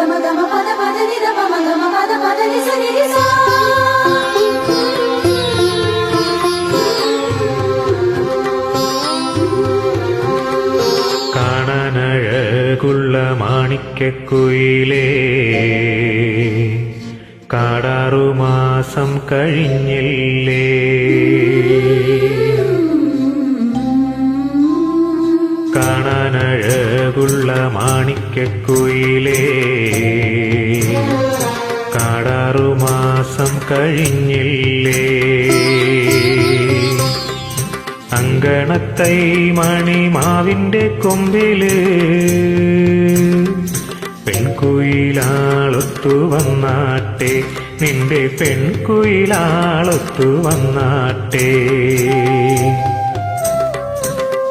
గమ గమ పద పద నిద పమ గమ పద పద నిస నిరి సా കാണാനഴകുള്ള മാണിക്കക്കുയിലേ കാടാറുമാസം കഴിഞ്ഞില്ലേ കാണാനഴകുള്ള മാണിക്കക്കുയിലേ കഴിഞ്ഞില്ലേ? അങ്കണത്തൈ മണിമാവിന്റെ കൊമ്പിൽ പെൺകുയിലാളൊത്തു വന്നാട്ടെ നിന്റെ പെൺകുയിലാളൊത്തു വന്നാട്ടെ.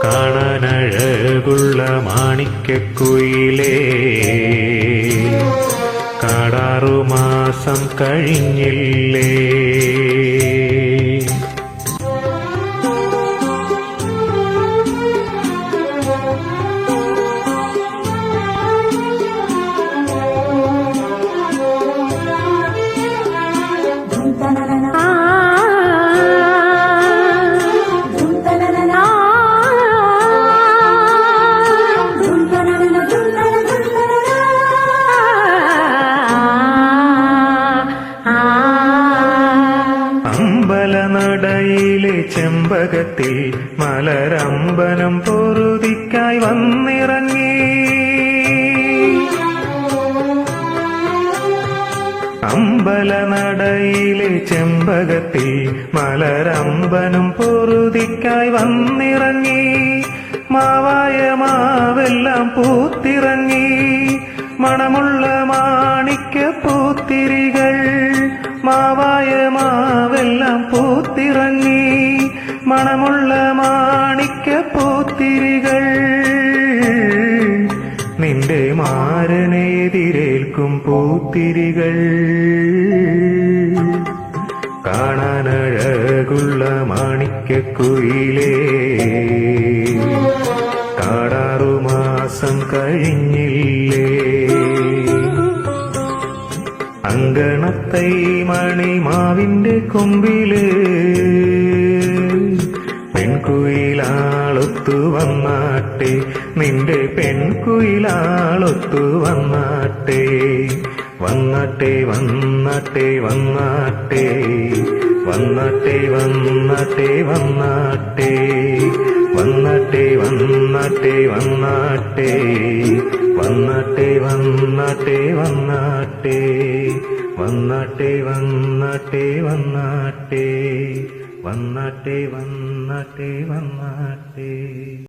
കാണാനഴകുള്ള മാണിക്കക്കുയിലേ മാസം കഴിഞ്ഞില്ലേ? അമ്പലനടയിലെ ചെമ്പകത്തിൽ മലരമ്പനം പൊറുതിക്കായി വന്നിറങ്ങി. അമ്പലനടയിലെ ചെമ്പകത്തിൽ മലരമ്പനം പൊറുതിക്കായി വന്നിറങ്ങി. മാവായ മാവെല്ലാം പൂത്തിറങ്ങി. മണമുള്ള മാണിക്ക മാവെല്ലാം പൂത്തിറങ്ങി മണമുള്ള മാണിക്ക പൂത്തിരികൾ. നിന്റെ മാരനെതിരേൽക്കും പൂത്തിരികൾ. കാണാനഴകുള്ള മാണിക്കക്കുയിലേ. കാടാറുമാസം കഴിഞ്ഞില്ലേ അങ്കണത്തൈ മണിമാവിന്റെ കൊമ്പിൽ പെൺകുയിലാളൊത്തു വന്നാട്ടെ നിന്റെ പെൺകുയിലാളൊത്തു വന്നാട്ടെ. വന്നാട്ടെ വന്നാട്ടെ വന്നാട്ടെ. വന്നാട്ടെ വന്നാട്ടെ വന്നാട്ടെ. വന്നാട്ടെ വന്നാട്ടെ വന്നാട്ടെ. വന്നാട്ടെ വന്നാട്ടെ വന്നാട്ടെ. വന്നാട്ടെ വന്നാട്ടെ വന്നാട്ടെ. വന്നാട്ടെ വന്നാട്ടെ വന്നാട്ടെ.